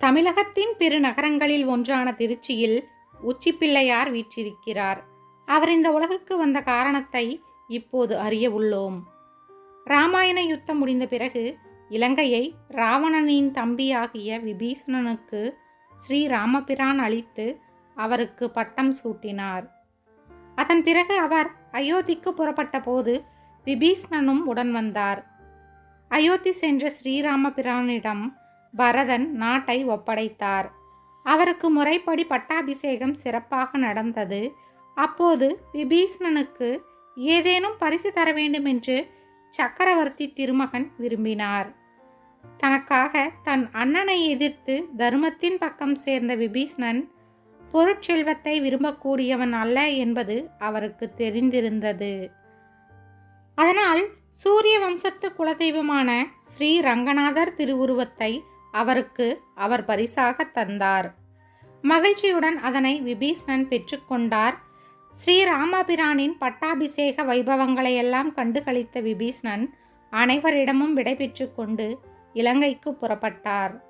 தமிழகத்தின் பெரு நகரங்களில் ஒன்றான திருச்சியில் உச்சிப்பிள்ளையார் வீற்றிருக்கிறார். அவர் இந்த உலகுக்கு வந்த காரணத்தை இப்போது அறிய உள்ளோம். ராமாயண யுத்தம் முடிந்த பிறகு இலங்கையை ராவணனின் தம்பியாகிய விபீஷணனுக்கு ஸ்ரீ ராமபிரான் அளித்து அவருக்கு பட்டம் சூட்டினார். அதன் பிறகு அவர் அயோத்திக்கு புறப்பட்ட போது விபீஷ்ணனும் உடன் வந்தார். அயோத்தி சென்ற ஸ்ரீராமபிரானிடம் பரதன் நாட்டை ஒப்படைத்தார். அவருக்கு முறைப்படி பட்டாபிஷேகம் சிறப்பாக நடந்தது. அப்போது விபீஷ்ணனுக்கு ஏதேனும் பரிசு தர வேண்டும் என்று சக்கரவர்த்தி திருமகன் விரும்பினார். தனக்காக தன் அண்ணனை எதிர்த்து தர்மத்தின் பக்கம் சேர்ந்த விபீஷ்ணன் பொருட்செல்வத்தை விரும்பக்கூடியவன் அல்ல என்பது அவருக்கு தெரிந்திருந்தது. அதனால் சூரிய வம்சத்து குலதெய்வமான ஸ்ரீ ரங்கநாதர் திருவுருவத்தை அவருக்கு அவர் பரிசாக தந்தார். மகிழ்ச்சியுடன் அதனை விபீஷ்ணன் பெற்றுக்கொண்டார் ஸ்ரீராமபிரானின் பட்டாபிஷேக வைபவங்களையெல்லாம் கண்டுகளித்த கண்டு கழித்த விபீஷ்ணன் அனைவரிடமும் விடைபெற்று கொண்டு இலங்கைக்கு புறப்பட்டார்.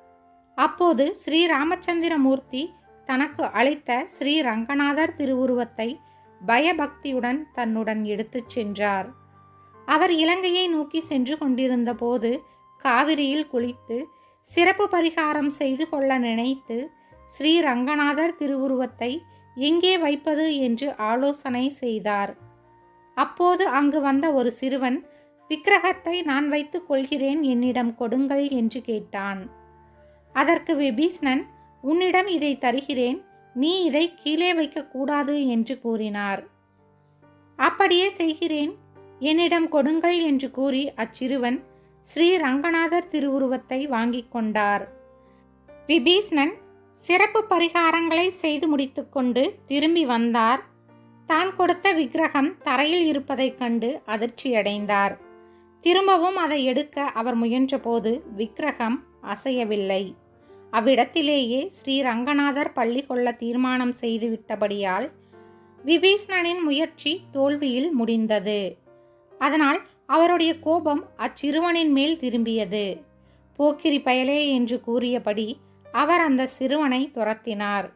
அப்போது ஸ்ரீ ராமச்சந்திரமூர்த்தி தனக்கு அளித்த ஸ்ரீ ரங்கநாதர் திருவுருவத்தை பயபக்தியுடன் தன்னுடன் எடுத்துச் சென்றார். அவர் இலங்கையை நோக்கி சென்று கொண்டிருந்த போது காவிரியில் குளித்து சிறப்பு பரிகாரம் செய்து கொள்ள நினைத்து ஸ்ரீ ரங்கநாதர் திருவுருவத்தை எங்கே வைப்பது என்று ஆலோசனை செய்தார். அப்போது அங்கு வந்த ஒரு சிறுவன் விக்கிரகத்தை நான் வைத்துக் கொள்கிறேன் என்னிடம் கொடுங்கள் என்று கேட்டான். அதற்கு விபீஷ்ணன் உன்னிடம் இதை தருகிறேன் நீ இதை கீழே வைக்கக்கூடாது என்று கூறினார். அப்படியே செய்கிறேன் என்னிடம் கொடுங்கள் என்று கூறி அச்சிறுவன் ஸ்ரீ ரங்கநாதர் திருவுருவத்தை வாங்கிக் கொண்டார். விபீஷ்ணன் சிறப்பு பரிகாரங்களை செய்து முடித்துக்கொண்டு திரும்பி வந்தார். தான் கொடுத்த விக்கிரகம் தரையில் இருப்பதைக் கண்டு அதிர்ச்சியடைந்தார். திரும்பவும் அதை எடுக்க அவர் முயன்றபோது விக்கிரகம் அசையவில்லை. அவ்விடத்திலேயே ஸ்ரீ ரங்கநாதர் பள்ளி கொள்ள தீர்மானம் செய்துவிட்டபடியால் விபீஷ்ணனின் முயற்சி தோல்வியில் முடிந்தது. அதனால் அவருடைய கோபம் அச்சிறுவனின் மேல் திரும்பியது. போக்கிரி பயலே என்று கூறியபடி அவர் அந்த சிறுவனை துரத்தினார்.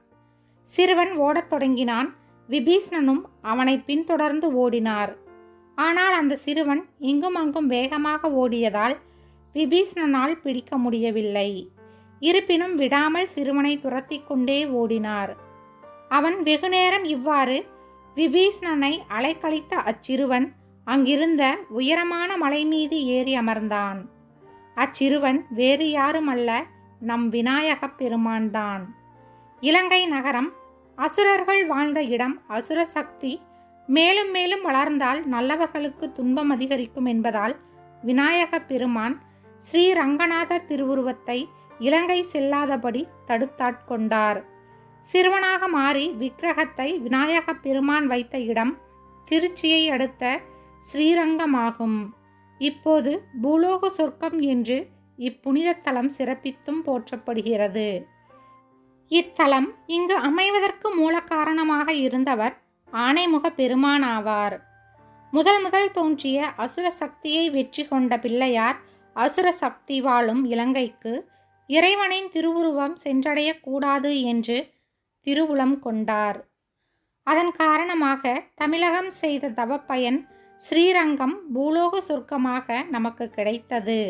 சிறுவன் ஓடத் தொடங்கினான். விபீஷ்ணனும் அவனை பின்தொடர்ந்து ஓடினார். ஆனால் அந்த சிறுவன் இங்கும் அங்கும் வேகமாக ஓடியதால் விபீஷ்ணனால் பிடிக்க முடியவில்லை. இருப்பினும் விடாமல் சிறுவனை துரத்தி கொண்டே ஓடினார். அவன் வெகுநேரம் இவ்வாறு விபீஷ்ணனை அலைக்கழித்த அச்சிறுவன் அங்கிருந்த உயரமான மலை மீது ஏறி அமர்ந்தான். அச்சிறுவன் வேறு யாரும் அல்ல நம் விநாயகப் பெருமான்தான். இலங்கை நகரம் அசுரர்கள் வாழ்ந்த இடம் அசுர சக்தி மேலும் மேலும் வளர்ந்தால் நல்லவர்களுக்கு துன்பம் அதிகரிக்கும் என்பதால் விநாயகப் பெருமான் ஸ்ரீ ரங்கநாதர் திருவுருவத்தை இலங்கை செல்லாதபடி தடுத்தாட்கொண்டார் சிறுவனாக மாறி விக்கிரகத்தை விநாயகப் பெருமான் வைத்த இடம் திருச்சியை அடுத்த ஸ்ரீரங்கமாகும். இப்போது பூலோக சொர்க்கம் என்று இப்புனித தலம் சிறப்பித்தும் போற்றப்படுகிறது. இத்தலம் இங்கு அமைவதற்கு மூல காரணமாக இருந்தவர் ஆனைமுக பெருமானாவார் முதல் முதல் தோன்றிய அசுர சக்தியை வெற்றி கொண்ட பிள்ளையார் அசுர சக்தி வாழும் இலங்கைக்கு இறைவனின் திருவுருவம் சென்றடையக்கூடாது என்று திருவுளம் கொண்டார். அதன் காரணமாக தமிழகம் செய்த தவப்பயன் ஸ்ரீரங்கம் பூலோக சொர்க்கமாக நமக்கு கிடைத்தது.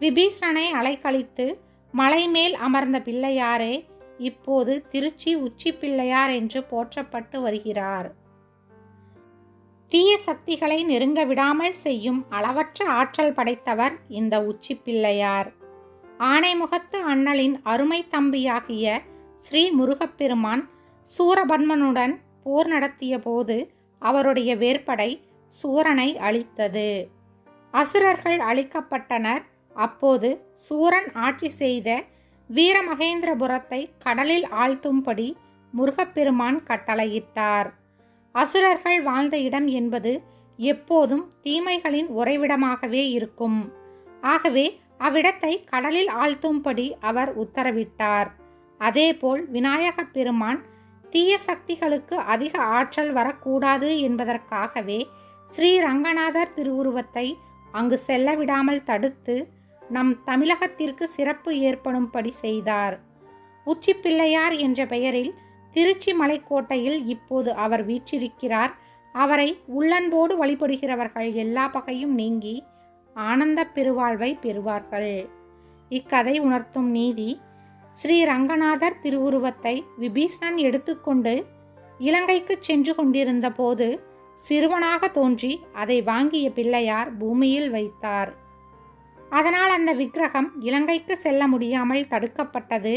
விபீஷணனை அலைக்கழித்து மலை மேல் அமர்ந்த பிள்ளையாரே இப்போது திருச்சி உச்சி பிள்ளையார் என்று போற்றப்பட்டு வருகிறார். தீய சக்திகளை நெருங்க விடாமல் செய்யும் அளவற்ற ஆற்றல் படைத்தவர் இந்த உச்சி பிள்ளையார். ஆனைமுகத்து அண்ணலின் அருமை தம்பியாகிய ஸ்ரீ முருகப்பெருமான் சூரபன்மனுடன் போர் நடத்திய போது அவருடைய வேற்படை சூரனை அழித்தது. அசுரர்கள் அழிக்கப்பட்டனர். அப்போது சூரன் ஆட்சி செய்த வீரமகேந்திரபுரத்தை கடலில் ஆழ்த்தும்படி முருகப்பெருமான் கட்டளையிட்டார். அசுரர்கள் வாழ்ந்த இடம் என்பது எப்போதும் தீமைகளின் உறைவிடமாகவே இருக்கும். ஆகவே அவ்விடத்தை கடலில் ஆழ்த்தும்படி அவர் உத்தரவிட்டார். அதேபோல் விநாயகப் பெருமான் தீய சக்திகளுக்கு அதிக ஆற்றல் வரக்கூடாது என்பதற்காகவே ஸ்ரீ ரங்கநாதர் திருவுருவத்தை அங்கு செல்ல விடாமல் தடுத்து நம் தமிழகத்திற்கு சிறப்பு ஏற்படும்படி செய்தார். உச்சி பிள்ளையார் என்ற பெயரில் திருச்சி மலைக்கோட்டையில் இப்போது அவர் வீற்றிருக்கிறார். அவரை உள்ளன்போடு வழிபடுகிறவர்கள் எல்லா பகையும் நீங்கி ஆனந்த பெருவாழ்வை பெறுவார்கள். இக்கதை உணர்த்தும் நீதி ஸ்ரீ ரங்கநாதர் திருவுருவத்தை விபீஷணன் எடுத்துக்கொண்டு இலங்கைக்கு சென்று கொண்டிருந்த போது சிறுவனாக தோன்றி அதை வாங்கிய பிள்ளையார் பூமியில் வைத்தார். அதனால் அந்த விக்கிரகம் இலங்கைக்கு செல்ல முடியாமல் தடுக்கப்பட்டது.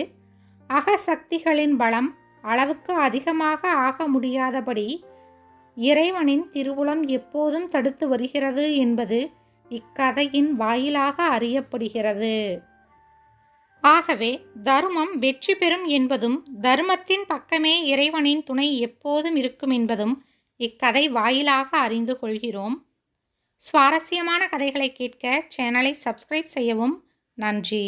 அகசக்திகளின் பலம் அளவுக்கு அதிகமாக ஆக முடியாதபடி இறைவனின் திருவுளம் எப்போதும் தடுத்து வருகிறது என்பது இக்கதையின் வாயிலாக அறியப்படுகிறது. ஆகவே தர்மம் வெற்றி பெறும் என்பதும் தர்மத்தின் பக்கமே இறைவனின் துணை எப்போதும் இருக்கும் என்பதும் இக்கதை வாயிலாக அறிந்து கொள்கிறோம். சுவாரஸ்யமான கதைகளை கேட்க சேனலை சப்ஸ்கிரைப் செய்யவும். நன்றி.